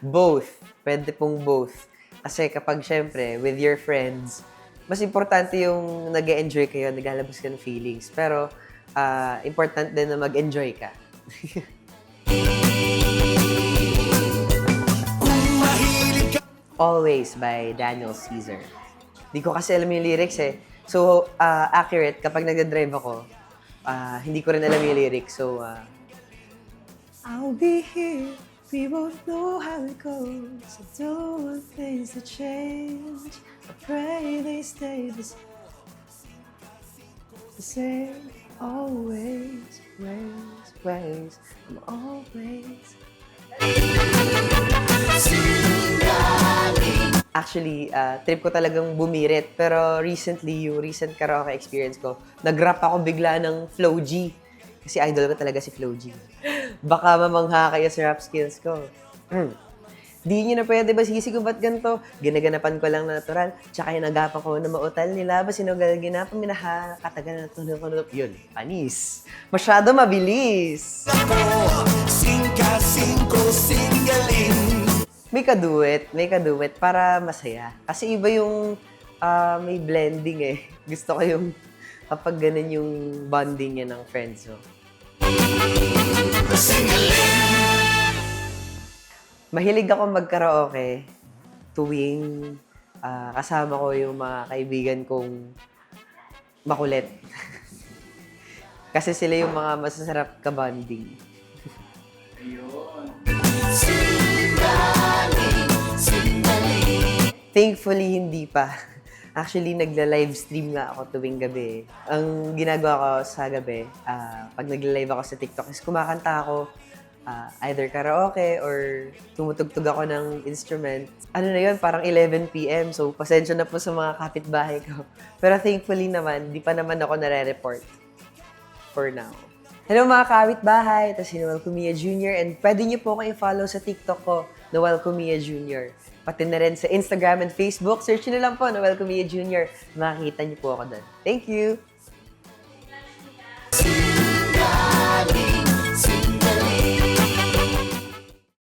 Both. Pwede pong both. Kasi kapag syempre, with your friends, mas importante yung nag enjoy kayo, naglalabas ka ng feelings. Pero, ah, important din na mag-enjoy ka. Always by Daniel Caesar. Di ko kasi alam yung lyrics eh. So, ah, accurate, kapag nagda-drive ako, ah, hindi ko rin alam yung lyrics. So, ah, I'll be here. We both know how it goes. I don't want things to change. I pray they stay the same. Always, ways, ways. I'm always. Actually, ah, trip ko talagang bumirit. Pero recently, yung recent karaoke experience ko, nag-rap ako bigla ng Flow G. Kasi idol ko talaga si Flow G. Baka mamangha kayo sa rap skills ko. Hmm. Di nyo na pwede ba sisi ko ba't ganito? Ginaganapan ko lang na natural. Tsaka yung nagapan ko na mautal nila. Ba sinugal ginapan minaha. Katagal na tunog ko. Yun, panis. Masyado mabilis. Cinca, cinco, singaling May kaduet, may kaduet para masaya. Kasi iba yung ah, may blending eh. Gusto ko yung kapag ganun yung bonding niya ng friends mo. Mahilig ako magkaraoke tuwing ah, kasama ko yung mga kaibigan kong makulit. Kasi sila yung mga masasarap ka-bonding. Thankfully, hindi pa. Actually, nagla-live stream nga ako tuwing gabi. Ang ginagawa ko sa gabi, ah, pag nagla-live ako sa TikTok, is kumakanta ako ah, either karaoke or tumutugtog ako ng instrument. Ano na yun, parang 11 p.m. So, pasensya na po sa mga kapitbahay ko. Pero thankfully naman, di pa naman ako nare-report for now. Hello mga kawit-bahay! Ito si Noel Cumia Jr. And pwede niyo po akong i-follow sa TikTok ko, Noel Cumia Jr. Pati na rin sa Instagram and Facebook. Search niyo na lang po, Noel Cumia Jr. Makikita niyo po ako doon. Thank you!